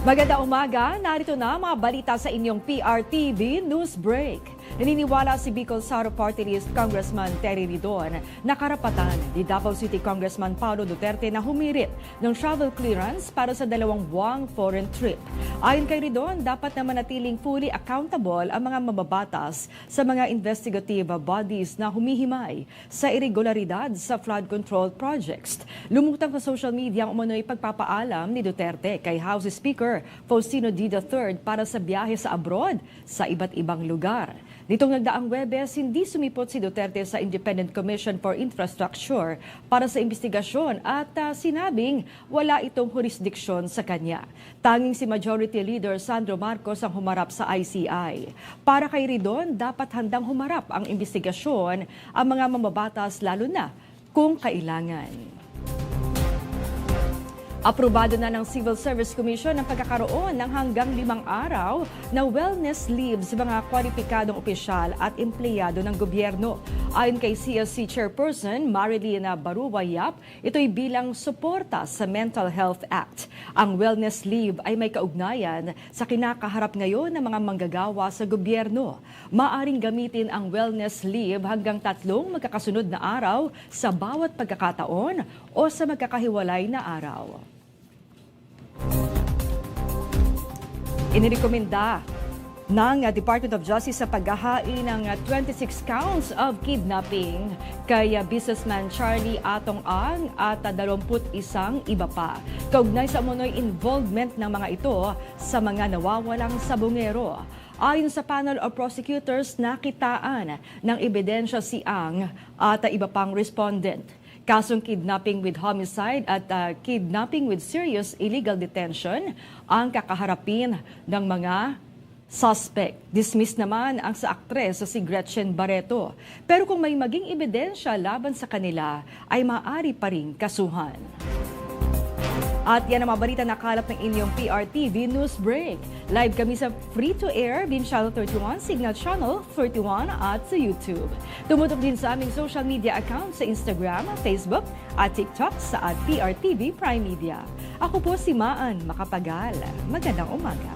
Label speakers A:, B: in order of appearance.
A: Maganda umaga, narito na mga balita sa inyong PRTV News Break. Naniniwala si Bicol Saro Party List Congressman Terry Ridon na karapatan ni Davao City Congressman Paulo Duterte na humirit ng travel clearance para sa dalawang buwang foreign trip. Ayon kay Ridon, dapat na manatiling fully accountable ang mga mababatas sa mga investigative bodies na humihimay sa irregularidad sa flood control projects. Lumutang sa social media ang umano'y pagpapaalam ni Duterte kay House Speaker Faustino D. III para sa biyahe sa abroad sa iba't ibang lugar. Nitong nagdaang Webes, hindi sumipot si Duterte sa Independent Commission for Infrastructure para sa investigasyon at ah, sinabing wala itong jurisdiksyon sa kanya. Tanging si Majority Leader Sandro Marcos ang humarap sa ICI. Para kay Ridon, dapat handang humarap ang investigasyon ang mga mamabatas lalo na kung kailangan. Aprobado na ng Civil Service Commission ang pagkakaroon ng hanggang limang araw na wellness leave sa mga kwalipikadong opisyal at empleyado ng gobyerno. Ayon kay CSC Chairperson Marilena Baruwayap, ito'y bilang suporta sa Mental Health Act. Ang wellness leave ay may kaugnayan sa kinakaharap ngayon ng mga manggagawa sa gobyerno. Maaring gamitin ang wellness leave hanggang tatlong magkakasunod na araw sa bawat pagkakataon o sa magkakahiwalay na araw. Inirekomenda ng uh, Department of Justice sa paghahain ng uh, 26 counts of kidnapping kay uh, businessman Charlie Atong Ang at uh, 21 iba pa. Kaugnay sa umunoy involvement ng mga ito sa mga nawawalang sabungero. Ayon sa panel of prosecutors, nakitaan ng ebidensya si Ang at iba pang respondent. Kasong kidnapping with homicide at uh, kidnapping with serious illegal detention ang kakaharapin ng mga suspect. Dismiss naman ang sa aktres sa si Gretchen Barreto. Pero kung may maging ebidensya laban sa kanila, ay maaari pa rin kasuhan. At yan ang mga balita na kalap ng inyong PRTV News Break. Live kami sa free-to-air, Beam Channel 31, Signal Channel 31 at sa YouTube. Tumutok din sa aming social media account sa Instagram, Facebook at TikTok sa at PRTV Prime Media. Ako po si Maan Makapagal. Magandang umaga.